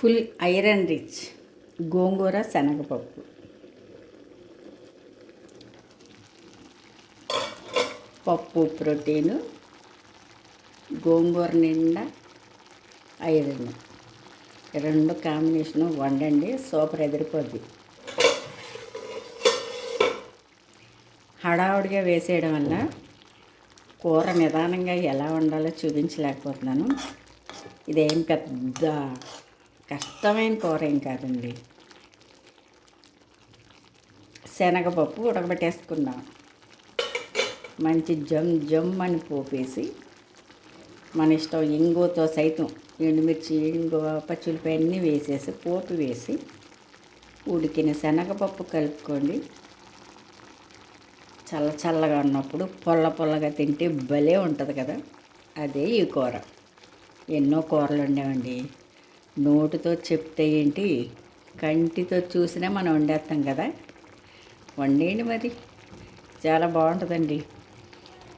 Full iron rich గోంగూర శనగపప్పు. పప్పు protein గోంగూర నిండా ఐరన్. రెండు కాంబినేషను వండండి సూపర్ ఎదిరిపోద్ది. హడావుడిగా వేసేయడం వల్ల కూర నిదానంగా ఎలా వండాలో చూపించలేకపోతున్నాను. ఇదేం పెద్ద కష్టమైన కూర ఏం కాదండి. శనగపప్పు ఉడకబెట్టేసుకుందాం మంచి జమ్ జమ్ అని పోపేసి మన ఇష్టం ఇంగుతో సైతం ఎండుమిర్చి ఇంగువ పచ్చిమిరపకాయ అన్నీ వేసేసి పోపు వేసి ఉడికిన శనగపప్పు కలుపుకోండి. చల్ల చల్లగా ఉన్నప్పుడు పొల్ల పొల్లగా తింటే భలే ఉంటుంది కదా. అదే ఈ కూర. ఎన్నో కూరలు ఉండేవండి నోటితో చెప్తే ఏంటి? కంటితో చూసినా మనం వండేస్తాం కదా? వండేయండి మరి. చాలా బాగుంటుందండి.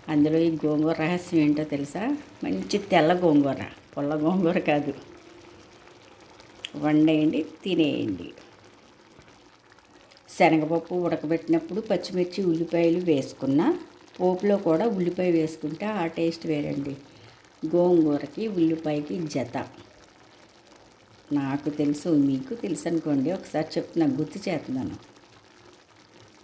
అందులో ఈ గోంగూర రహస్యం ఏంటో తెలుసా? మంచి తెల్ల గోంగూర పుల్ల గోంగూర కాదు. వండేయండి తినేయండి. శనగపప్పు ఉడకబెట్టినప్పుడు పచ్చిమిర్చి ఉల్లిపాయలు వేసుకున్న పోపులో కూడా ఉల్లిపాయ వేసుకుంటే ఆ టేస్ట్ వేరండి. గోంగూరకి ఉల్లిపాయకి జత. నాకు తెలుసు మీకు తెలుసు అనుకోండి ఒకసారి చెప్తున్నా గుర్తు చేస్తున్నాను